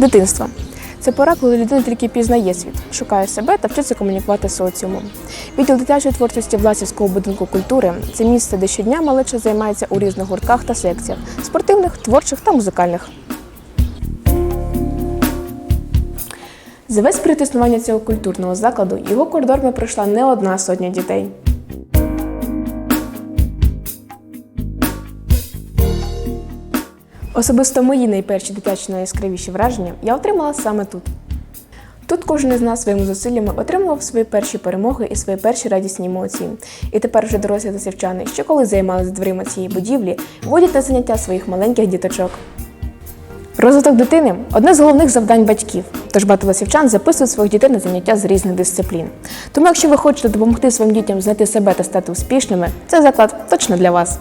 Дитинство це пора, коли людина тільки пізнає світ, шукає себе та вчиться комунікувати з соціумом. Відділ дитячої творчості Власівського будинку культури це місце, де щодня малеча займається у різних гуртках та секціях спортивних, творчих та музикальних. За весь існування цього культурного закладу його коридорами пройшла не одна сотня дітей. Особисто мої найперші дитячі найяскравіші враження я отримала саме тут. Тут кожен із нас своїми зусиллями отримував свої перші перемоги і свої перші радісні емоції. І тепер вже дорослі засівчани, що коли займалися дверима цієї будівлі, водять на заняття своїх маленьких діточок. Розвиток дитини одне з головних завдань батьків. Тож багато ласівчан записують своїх дітей на заняття з різних дисциплін. Тому, якщо ви хочете допомогти своїм дітям знайти себе та стати успішними, цей заклад точно для вас.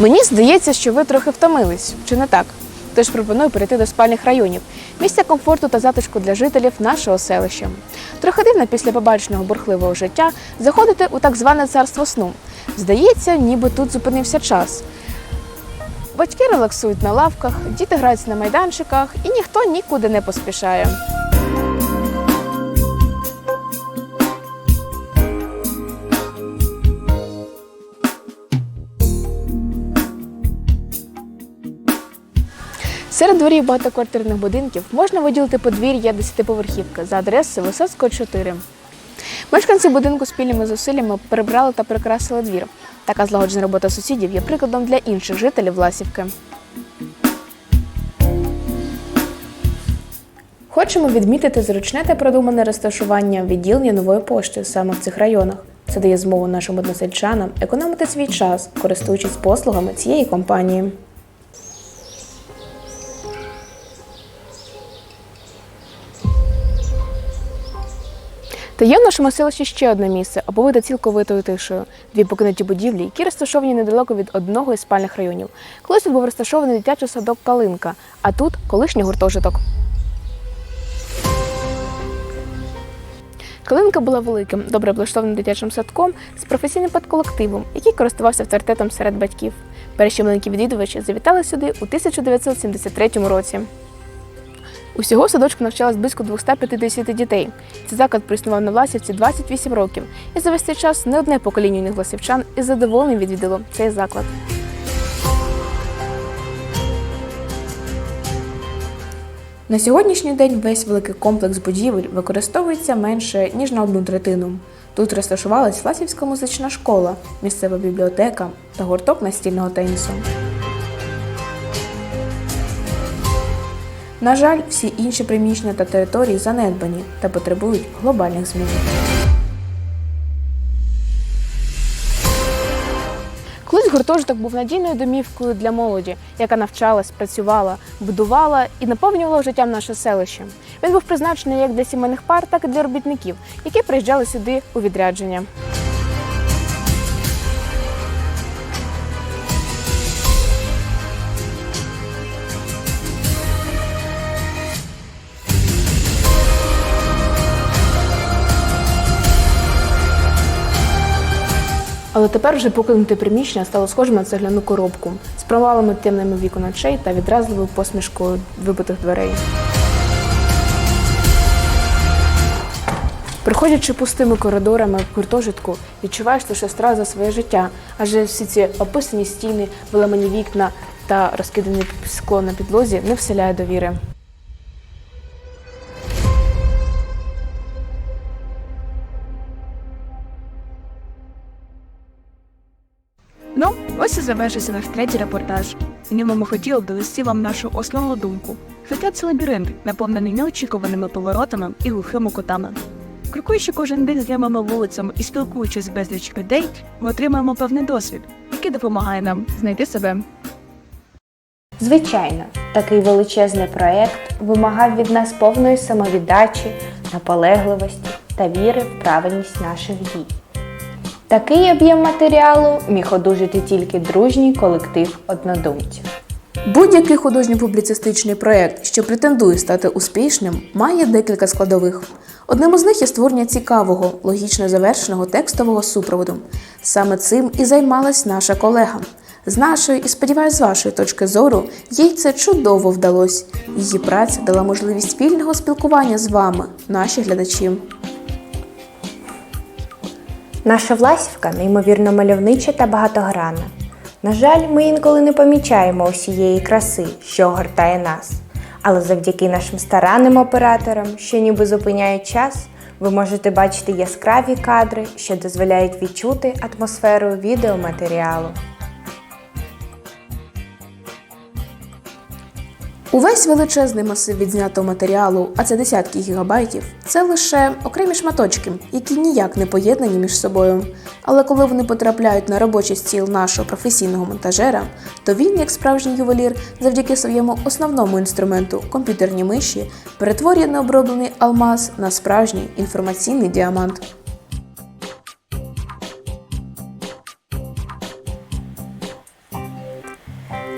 Мені здається, що ви трохи втомились, чи не так? Тож пропоную перейти до спальних районів, місця комфорту та затишку для жителів нашого селища. Трохи дивно після побаченого бурхливого життя заходити у так зване царство сну. Здається, ніби тут зупинився час. Батьки релаксують на лавках, діти граються на майданчиках, і ніхто нікуди не поспішає. Серед дворів багатоквартирних будинків можна виділити подвір'я 10-поверхівки за адресою Висоцького 4. Мешканці будинку спільними зусиллями перебрали та прикрасили двір. Така злагоджена робота сусідів є прикладом для інших жителів Власівки. Хочемо відмітити зручне та продумане розташування відділення нової пошти саме в цих районах. Це дає змогу нашим односельчанам економити свій час, користуючись послугами цієї компанії. Та є в нашому селищі ще одне місце, оповите цілковитою тишею. Дві покинуті будівлі, які розташовані недалеко від одного із спальних районів. Колись тут був розташований дитячий садок Калинка, а тут колишній гуртожиток. Калинка була великим, добре облаштованим дитячим садком з професійним підколективом, який користувався авторитетом серед батьків. Перші маленькі відвідувачі завітали сюди у 1973 році. Усього в садочку навчалось близько 250 дітей. Цей заклад проіснував на Власівці 28 років, і за весь цей час не одне покоління юних власівчан із задоволенням відвідало цей заклад. На сьогоднішній день весь великий комплекс будівель використовується менше ніж на одну третину. Тут розташувалась Власівська музична школа, місцева бібліотека та гурток настільного тенісу. На жаль, всі інші приміщення та території занедбані та потребують глобальних змін. Колись гуртожиток був надійною домівкою для молоді, яка навчалась, працювала, будувала і наповнювала життям наше селище. Він був призначений як для сімейних пар, так і для робітників, які приїжджали сюди у відрядження. Але тепер вже покинуте приміщення стало схожим на цегляну коробку з провалами темними вікон очей та відразливою посмішкою вибитих дверей. Приходячи пустими коридорами в гуртожитку, відчуваєш лише страх за своє життя, адже всі ці описані стіни, виламані вікна та розкидане скло на підлозі не вселяє довіри. Ну, ось і завершився наш третій репортаж. В ньому ми хотіли б довести вам нашу основну думку. Життя це лабіринт, наповнений неочікуваними поворотами і глухими кутами. Крокуючи кожен день з знайомими вулицями і спілкуючись з безліч людей, ми отримаємо певний досвід, який допомагає нам знайти себе. Звичайно, такий величезний проект вимагав від нас повної самовіддачі, наполегливості та віри в правильність наших дій. Такий об'єм матеріалу міг одужати тільки дружній колектив однодумців. Будь-який художньо-публіцистичний проєкт, що претендує стати успішним, має декілька складових. Одним із них є створення цікавого, логічно завершеного текстового супроводу. Саме цим і займалась наша колега. З нашої і сподіваюсь, з вашої точки зору, їй це чудово вдалося. Її праця дала можливість спільного спілкування з вами, наші глядачі. Наша Власівка неймовірно мальовнича та багатогранна. На жаль, ми інколи не помічаємо усієї краси, що огортає нас. Але завдяки нашим старанним операторам, що ніби зупиняють час, ви можете бачити яскраві кадри, що дозволяють відчути атмосферу відеоматеріалу. Увесь величезний масив відзнятого матеріалу, а це десятки гігабайтів, це лише окремі шматочки, які ніяк не поєднані між собою. Але коли вони потрапляють на робочий стіл нашого професійного монтажера, то він, як справжній ювелір, завдяки своєму основному інструменту комп'ютерній миші, перетворює необроблений алмаз на справжній інформаційний діамант.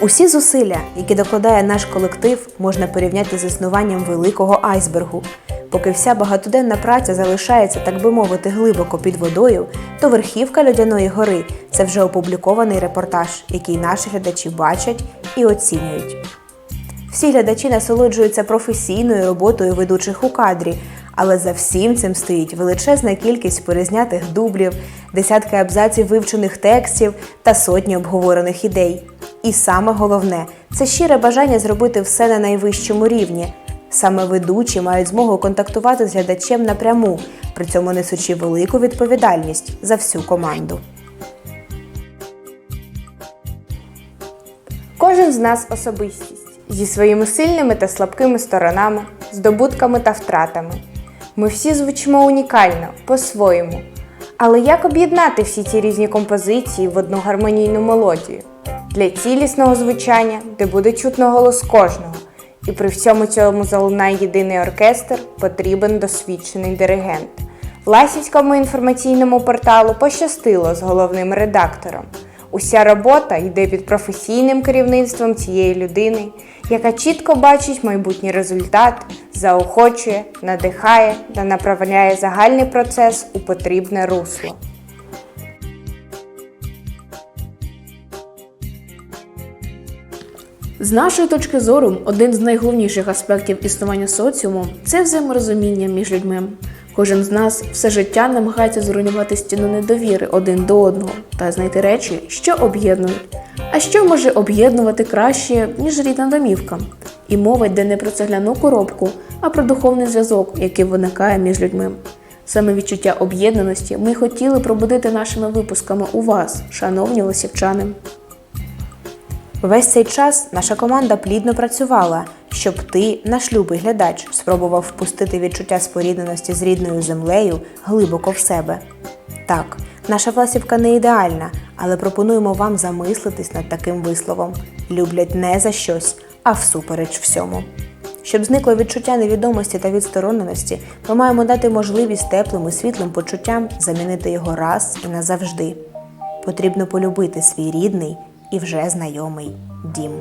Усі зусилля, які докладає наш колектив, можна порівняти з існуванням великого айсбергу. Поки вся багатоденна праця залишається, так би мовити, глибоко під водою, то верхівка льодяної гори це вже опублікований репортаж, який наші глядачі бачать і оцінюють. Всі глядачі насолоджуються професійною роботою ведучих у кадрі, але за всім цим стоїть величезна кількість перезнятих дублів, десятки абзаців вивчених текстів та сотні обговорених ідей. І саме головне це щире бажання зробити все на найвищому рівні. Саме ведучі мають змогу контактувати з глядачем напряму, при цьому несучи велику відповідальність за всю команду. Кожен з нас особистість зі своїми сильними та слабкими сторонами, здобутками та втратами. Ми всі звучимо унікально, по-своєму. Але як об'єднати всі ці різні композиції в одну гармонійну мелодію? Для цілісного звучання, де буде чутно голос кожного, і при всьому цьому залунає єдиний оркестр, потрібен досвідчений диригент. Власівському інформаційному порталу пощастило з головним редактором. Уся робота йде під професійним керівництвом цієї людини, яка чітко бачить майбутній результат, заохочує, надихає та направляє загальний процес у потрібне русло. З нашої точки зору, один з найголовніших аспектів існування соціуму це взаєморозуміння між людьми. Кожен з нас все життя намагається зруйнувати стіну недовіри один до одного та знайти речі, що об'єднують. А що може об'єднувати краще, ніж рідна домівка? І мова йде не про цегляну коробку, а про духовний зв'язок, який виникає між людьми. Саме відчуття об'єднаності ми хотіли пробудити нашими випусками у вас, шановні лисівчани. Весь цей час наша команда плідно працювала, щоб ти, наш любий глядач, спробував впустити відчуття спорідненості з рідною землею глибоко в себе. Так, наша власівка не ідеальна, але пропонуємо вам замислитись над таким висловом: люблять не за щось, а всупереч всьому. Щоб зникло відчуття невідомості та відстороненості, ми маємо дати можливість теплим і світлим почуттям замінити його раз і назавжди. Потрібно полюбити свій рідний і вже знайомий дім.